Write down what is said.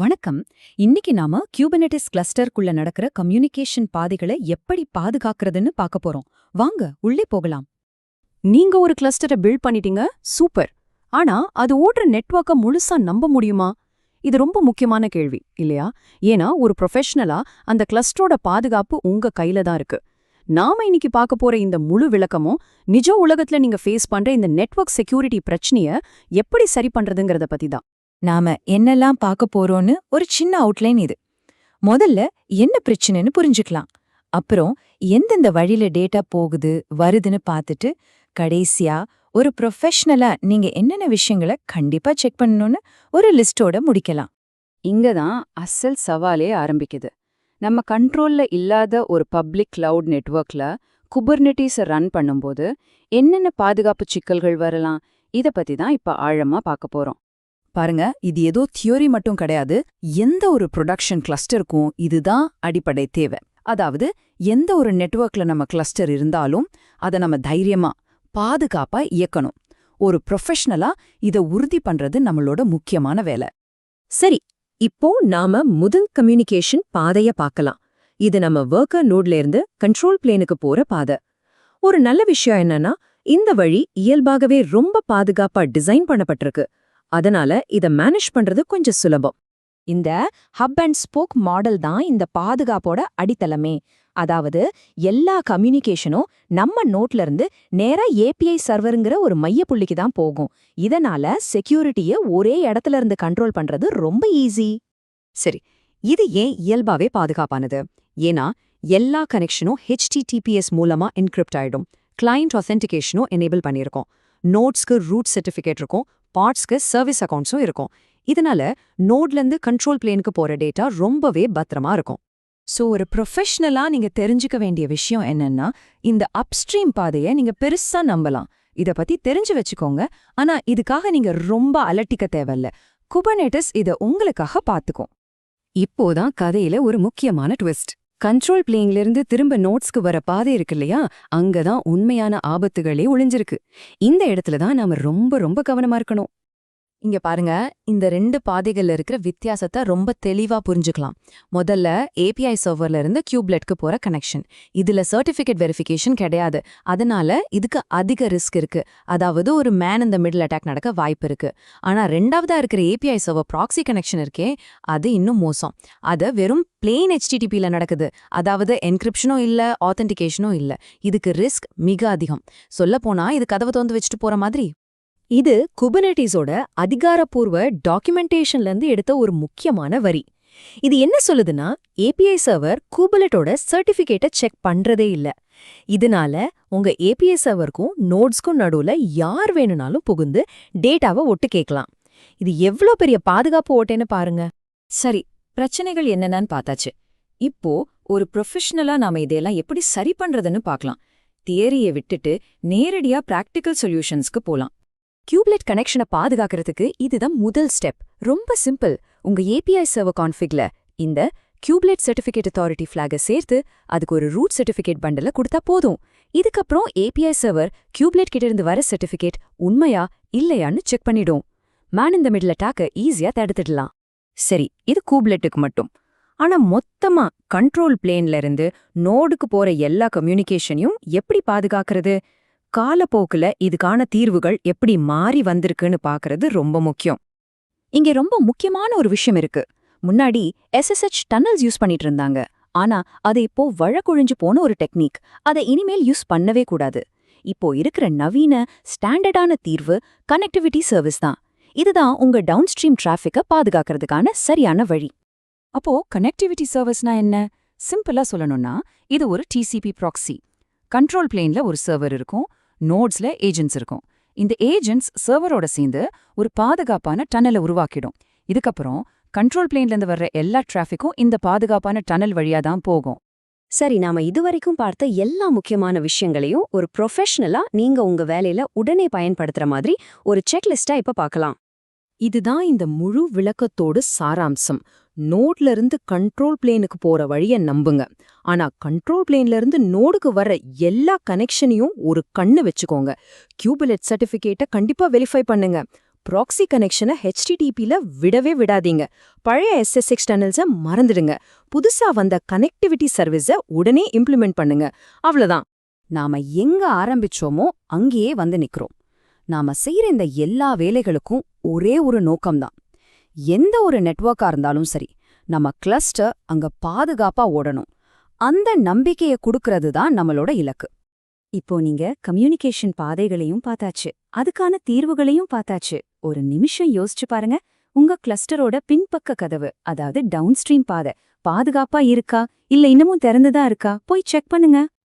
வணக்கம். இன்னைக்கு நாம கியூபனெட்டிஸ் கிளஸ்டருக்குள்ள நடக்கிற கம்யூனிகேஷன் பாதைகளை எப்படி பாதுகாக்கிறதுன்னு பார்க்க போறோம். வாங்க உள்ளே போகலாம். நீங்க ஒரு கிளஸ்டரை பில்ட் பண்ணிட்டீங்க சூப்பர். ஆனா அது ஓடுற நெட்வொர்க்க முழுசா நம்ப முடியுமா? இது ரொம்ப முக்கியமான கேள்வி இல்லையா? ஏன்னா ஒரு ப்ரொஃபஷனலா அந்த கிளஸ்டரோட பாதுகாப்பு உங்க கையில தான் இருக்கு. நாம இன்னைக்கு பார்க்க போற இந்த முழு விளக்கமும் நிஜ உலகத்துல நீங்க ஃபேஸ் பண்ற இந்த நெட்வொர்க் செக்யூரிட்டி பிரச்சனைய எப்படி சரி பண்றதுங்கறத பத்தி தான் நாம என்னெல்லாம் பார்க்க போறோம்னு ஒரு சின்ன அவுட்லைன் இது. முதல்ல என்ன பிரச்சனைன்னு புரிஞ்சுக்கலாம். அப்புறம் எந்தெந்த வழியில டேட்டா போகுது வருதுன்னு பார்த்துட்டு கடைசியா ஒரு ப்ரொஃபஷனலா நீங்க என்னென்ன விஷயங்களை கண்டிப்பா செக் பண்ணணும்னு ஒரு லிஸ்டோட முடிக்கலாம். இங்க தான் அசல் சவாலே ஆரம்பிக்குது. நம்ம கண்ட்ரோல்ல இல்லாத ஒரு பப்ளிக் கிளவுட் நெட்வொர்க்ல குபர்னெட்டிஸை ரன் பண்ணும்போது என்னென்ன பாதுகாப்பு சிக்கல்கள் வரலாம் இத பத்தி தான் இப்ப ஆழமா பார்க்க போறோம். பாருங்க இது ஏதோ தியோரி மட்டும் கிடையாது. எந்த ஒரு ப்ரொடக்ஷன் கிளஸ்டருக்கும் இதுதான் அடிப்படை தேவை. அதாவது எந்த ஒரு நெட்வொர்க்ல நம்ம கிளஸ்டர் இருந்தாலும் அதை நம்ம தைரியமா பாதுகாப்பா இயக்கணும். ஒரு ப்ரொஃபஷனலா இதை உறுதி பண்றது நம்மளோட முக்கியமான வேலை. சரி இப்போ நாம முதல் கம்யூனிகேஷன் பாதைய பார்க்கலாம். இது நம்ம ஒர்க்கர் நோட்ல இருந்து கண்ட்ரோல் பிளேனுக்கு போற பாதை. ஒரு நல்ல விஷயம் என்னன்னா இந்த வழி இயல்பாகவே ரொம்ப பாதுகாப்பா டிசைன் பண்ணப்பட்டிருக்கு. அதனால இத மேனேஜ் பண்றது கொஞ்சம் சுலபம். இந்த ஹப் அண்ட் ஸ்போக் மாடல் தான் இந்த பாதுகாப்போட அடித்தளமே. அதாவது எல்லா கம்யூனிகேஷனும் நம்ம நோட்ல இருந்து நேரா ஏபிஐ சர்வருங்கிற ஒரு மையப்புள்ளிக்கு தான் போகும். இதனால செக்யூரிட்டிய ஒரே இடத்துல இருந்து கண்ட்ரோல் பண்றது ரொம்ப ஈஸி சரி இது ஏன் இயல்பாவே பாதுகாப்பானது? ஏன்னா எல்லா கனெக்ஷனும் ஹெச்டிடிபிஎஸ் மூலமா என்கிரிப்ட் ஆயிடும். கிளையண்ட் ஒத்தென்டிகேஷனும் எனேபிள் பண்ணியிருக்கோம். நோட்ஸ்க்கு ரூட் சர்டிஃபிகேட் இருக்கும். பார்ட்ஸ்க்கு சர்வீஸ் அக்கௌண்ட்ஸும் இருக்கும். இதனால நோட்லேருந்து கண்ட்ரோல் பிளேனுக்கு போற டேட்டா ரொம்பவே பத்திரமா இருக்கும். சோ ஒரு ப்ரொஃபஷ்னலாக நீங்க தெரிஞ்சுக்க வேண்டிய விஷயம் என்னன்னா இந்த அப்ஸ்ட்ரீம் பாதையை நீங்க பெருசா நம்பலாம். இத பத்தி தெரிஞ்சு வச்சுக்கோங்க. ஆனா இதுக்காக நீங்க ரொம்ப அலட்டிக்க தேவையில்ல. குபர்னேட்டஸ் இத உங்களுக்காக பார்த்துக்கும் இப்போதான் கதையில ஒரு முக்கியமான ட்விஸ்ட் கண்ட்ரோல் பிளேயிங்லேருந்து இருந்து திரும்ப நோட்ஸ்க்கு வர பாதை இருக்கு இல்லையா? அங்கதான் உண்மையான ஆபத்துகளே ஒளிஞ்சிருக்கு. இந்த இடத்துல தான் நாம ரொம்ப ரொம்ப கவனமா இருக்கணும். இங்க பாருங்க இந்த ரெண்டு பாதைகள்ல இருக்கிற வித்தியாசத்தை ரொம்ப தெளிவா புரிஞ்சுக்கலாம். முதல்ல ஏபிஐ சர்வர்ல இருந்து கியூப்லெட்க்கு போற கனெக்ஷன் இதுல சர்டிபிகேட் வெரிஃபிகேஷன் கிடையாது. அதனால இதுக்கு அதிக ரிஸ்க் இருக்கு. அதாவது ஒரு மேன் இந்த மிடில் அட்டாக் நடக்க வாய்ப்பு இருக்கு. ஆனா ரெண்டாவதா இருக்கிற ஏபிஐ சர்வர் ப்ராக்ஸி கனெக்ஷன் இருக்கே அது இன்னும் மோசம். அது வெறும் பிளெயின் ஹெச்டிடிபியில் நடக்குது. அதாவது என்கிரிப்ஷனும் இல்ல ஆத்தென்டிகேஷனும் இல்ல. இதுக்கு ரிஸ்க் மிக அதிகம். சொல்லப் போனா இது கதவை தோந்து வச்சுட்டு போற மாதிரி. இது குபனட்டிஸோட அதிகாரப்பூர்வ டாக்குமெண்டேஷன்லேருந்து எடுத்த ஒரு முக்கியமான வரி. இது என்ன சொல்லுதுன்னா ஏபிஐ சர்வர் கூபலட்டோட சர்டிஃபிகேட்டை செக் பண்றதே இல்ல. இதனால உங்க ஏபிஐ சர்வருக்கும் நோட்ஸ்க்கும் நடுவுல யார் வேணும்னாலும் புகுந்து டேட்டாவை ஒட்டு கேட்கலாம். இது எவ்ளோ பெரிய பாதுகாப்பு ஓட்டேன்னு பாருங்க. சரி பிரச்சனைகள் என்னென்னு பார்த்தாச்சு. இப்போ ஒரு ப்ரொஃபஷனலா நாம இதையெல்லாம் எப்படி சரி பண்றதுன்னு பார்க்கலாம். தியரியை விட்டுட்டு நேரடியா பிராக்டிக்கல் சொல்யூஷன்ஸ்க்கு போலாம். கியூப்லெட் கனெக்ஷனை பாதுகாக்கிறதுக்கு இதுதான் முதல் ஸ்டெப் ரொம்ப சிம்பிள் உங்க ஏபிஐ சர்வர் கான்ஃபிக்ல இந்த கியூப்லெட் சர்டிஃபிகேட் அத்தாரிட்டி ஃபிளாகை சேர்த்து அதுக்கு ஒரு ரூட் சர்டிஃபிகேட் பண்டல கொடுத்தா போதும். இதுக்கப்புறம் ஏபிஐ சர்வர் கியூப்லெட் கிட்ட இருந்து வர சர்டிஃபிகேட் உண்மையா இல்லையான்னு செக் பண்ணிடும். மேன் இந்த மிடில் அட்டாக்க ஈஸியா தடுத்துடலாம். சரி இது கூப்லெட்டுக்கு மட்டும். ஆனா மொத்தமா கண்ட்ரோல் பிளேன்ல இருந்து நோடுக்கு போற எல்லா கம்யூனிகேஷனையும் எப்படி பாதுகாக்கிறது? காலப்போக்குல இதுக்கான தீர்வுகள் எப்படி மாறி வந்திருக்குன்னு பாக்குறது ரொம்ப முக்கியம். இங்க ரொம்ப முக்கியமான ஒரு விஷயம் இருக்கு. முன்னாடி எஸ்எஸ்ஹெச் டன்னல்ஸ் யூஸ் பண்ணிட்டு இருந்தாங்க. ஆனா அது இப்போ வழக்குழிஞ்சு போன ஒரு டெக்னிக் அதை இனிமேல் யூஸ் பண்ணவே கூடாது. இப்போ இருக்கிற நவீன ஸ்டாண்டர்டான தீர்வு கனெக்டிவிட்டி சர்வீஸ் தான். இதுதான் உங்க டவுன்ஸ்ட்ரீம் டிராஃபிக்கை பாதுகாக்கிறதுக்கான சரியான வழி. அப்போ கனெக்டிவிட்டி சர்வீஸ்னா என்ன? சிம்பிளா சொல்லணும்னா இது ஒரு டிசிபி ப்ராக்ஸி கண்ட்ரோல் பிளேன்ல ஒரு சர்வர் இருக்கும். நோட்ஸ்ல ஏஜென்ட்ஸ் இருக்கும். இந்த ஏஜென்ட்ஸ் சர்வரோட சேர்ந்து ஒரு பாதுகாப்பான டனலை உருவாக்கிடும். இதுக்கப்புறம் கண்ட்ரோல் பிளேன்ல இருந்து வர்ற எல்லா டிராஃபிக்கும் இந்த பாதுகாப்பான டனல் வழியா தான் போகும். சரி நாம இதுவரைக்கும் பார்த்த எல்லா முக்கியமான விஷயங்களையும் ஒரு ப்ரொஃபஷனலா நீங்க உங்க வேலையில உடனே பயன்படுத்துற மாதிரி ஒரு செக்லிஸ்டா இப்ப பார்க்கலாம். இதுதான் இந்த முழு விளக்கத்தோடு சாராம்சம். நோட்ல இருந்து கண்ட்ரோல் பிளேனுக்கு போற வழிய நம்புங்க. ஆனா கண்ட்ரோல் பிளேன்ல இருந்து நோடுக்கு வர எல்லா கனெக்ஷனையும் ஒரு கண்ணு வச்சுக்கோங்க. கியூபிலெட் சர்டிபிகேட்டை கண்டிப்பா வெரிஃபை பண்ணுங்க. ப்ராக்ஸி கனெக்ஷனை ஹெச்டிடிபில விடவே விடாதீங்க. பழைய எஸ்எஸ்எக்ஸ் டனல்ஸை மறந்துடுங்க. புதுசா வந்த கனெக்டிவிட்டி சர்வீஸை உடனே இம்ப்ளிமெண்ட் பண்ணுங்க. அவ்வளோதான் நாம எங்க ஆரம்பிச்சோமோ அங்கேயே வந்து நிற்கிறோம் நாம செய்யற இந்த எல்லா வேலைகளுக்கும் ஒரே ஒரு நோக்கம்தான். எந்த ஒரு நெட்வொர்க்கா இருந்தாலும் சரி நம்ம கிளஸ்டர் அங்க பாதுகாப்பா ஓடணும். அந்த நம்பிக்கைய கொடுக்கறது தான் நம்மளோட இலக்கு. இப்போ நீங்க கம்யூனிகேஷன் பாதைகளையும் பார்த்தாச்சு. அதுக்கான தீர்வுகளையும் பார்த்தாச்சு. ஒரு நிமிஷம் யோசிச்சு பாருங்க. உங்க கிளஸ்டரோட பின்பக்க கதவு அதாவது டவுன்ஸ்ட்ரீம் பாதை பாதுகாப்பா இருக்கா? இல்ல இன்னமும் திறந்துதான் இருக்கா? போய் செக் பண்ணுங்க.